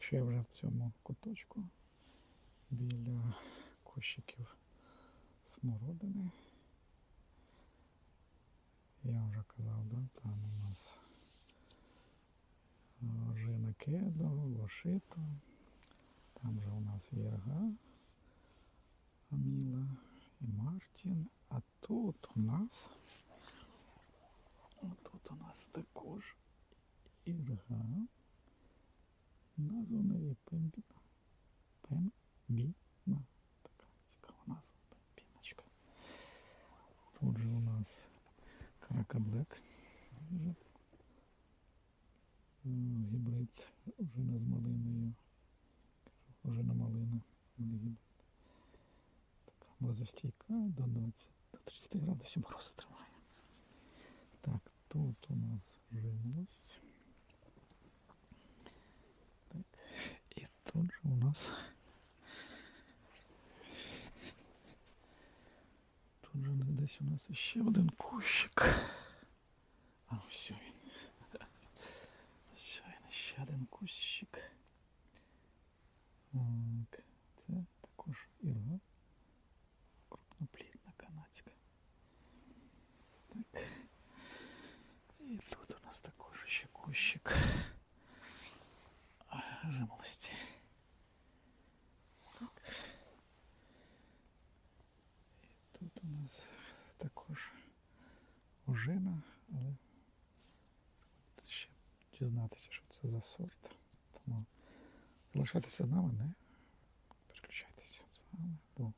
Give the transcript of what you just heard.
якщо я вже в цьому куточку біля кущиків смородини. Я вже казав, да, там у нас Жина Кедо, Лошито, там же у нас Єрга, Аміла і Мартін. А тут у нас, тут у нас також Ірга. Назва її Пембіна. Пембіна. Така цікава назва. Пембіночка. Тут же у нас Каракаблек. Гібрид вже не з малиною. Вже на малина. Така морозостійка до 20, до 30 градусів морозу тримає. Так, тут у нас жимолость. нас тут же десь у нас ще один кущик. А все він. Все він, ще один кущик. Так, це також ірга. Крупноплідна канадська. Так. І тут у нас також ще кущик Тут у нас також ожина, але ще дізнатися, що це за сорт. Тому залишайтеся з нами, не переключайтеся з вами, бо